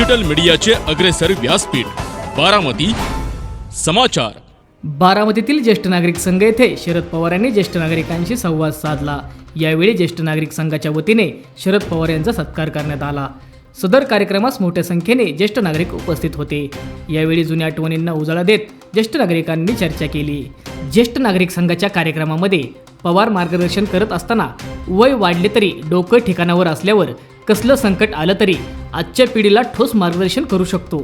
Digital मीडियाचे अग्रेसर व्यासपीठ. बारामती. समाचार. बारामतीतील ज्येष्ठ नागरिक संघ येथे शरद पवार यांनी ज्येष्ठ नागरिकांशी संवाद साधला. यावेळी ज्येष्ठ नागरिक संघाच्या वतीने शरद पवार यांचा सत्कार करण्यात आला. सदर कार्यक्रमास मोठ्या संख्येने ज्येष्ठ नागरिक उपस्थित होते. यावेळी जुन्या आठवणींना उजाळा देत ज्येष्ठ नागरिकांनी चर्चा केली. ज्येष्ठ नागरिक संघाच्या कार्यक्रमामध्ये पवार मार्गदर्शन करत असताना वय वाढले तरी डोकं ठिकाणावर असल्यावर कसलं संकट आलं तरी आजच्या पिढीला ठोस मार्गदर्शन करू शकतो.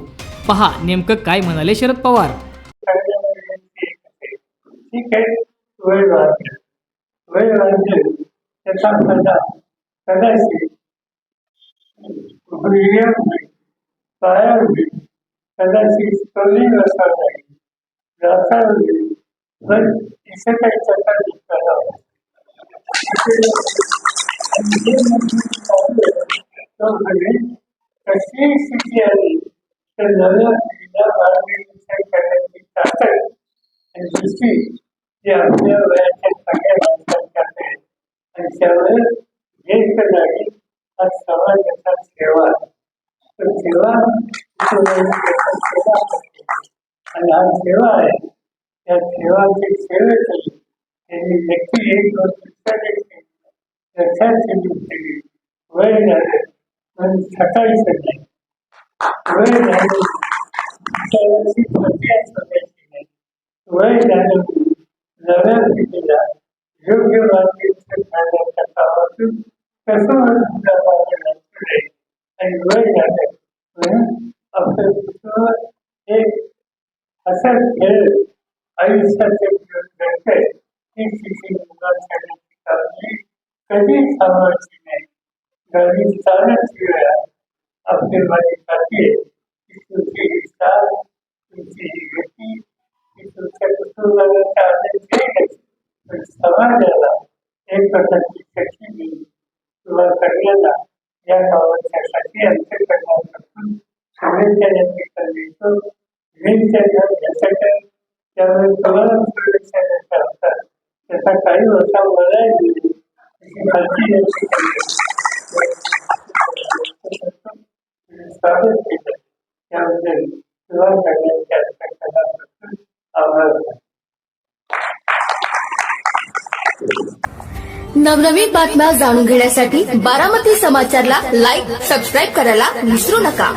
पहा नेमकं काय म्हणाले शरद पवार? ठीक आहे. वेळ वेळ त्याचा फायदा कदाचित वीर्य होईल कदाचित कमी रसा जाईल रसा होईल पण इथे काही चक्कर तो कशी स्थिती आली तर नव्या क्रीडा मार्गदर्शन करण्याची ताकद आणि दृष्टी ही आपल्या वयाच्या सगळ्या माणसात करते आणि त्यामुळे ज्येष्ठ नागरिक हा समाजाचा सेवा तर सेवा सेवा आणि हा सेवा आहे. त्या सेवाचे सेवेसाठी त्यांनी व्यक्ती एक वर्ष विचारली की लक्षात केली वय झाले. वय प्रक्रिया नाही. वय झालं नव्या पिढीला योग्य मार्गदर्शन कसं सुद्धा आणि वय झालं म्हणून आपलं असा खेळ आयुष्याचे घडतंय ही स्थिती कधी थांबवायची नाही गाडी चालत अपने आपले माझी खाती आहे. तुमची ही तुमची गती ही तुमच्या कुटुंबाला आनंद देईलच पण समाजाला एक प्रकारची शक्ती देईल किंवा सगळ्यांना या कामाच्यासाठी अंतर शुभेच्छा या ठिकाणी देतो शुभेच्छा याच्याकडे त्यामुळे तुम्हाला शुभेच्छा द्यायच्या असतात त्याचा काही वर्षा मलाही दिली खालची या ठिकाणी स्वागत केलं त्याबद्दल सेवा करण्याच्या कलापासून आभार नवनवीन बातम्या जाणून घेण्यासाठी बारामती समाचारला लाईक सबस्क्राईब करायला विसरू नका.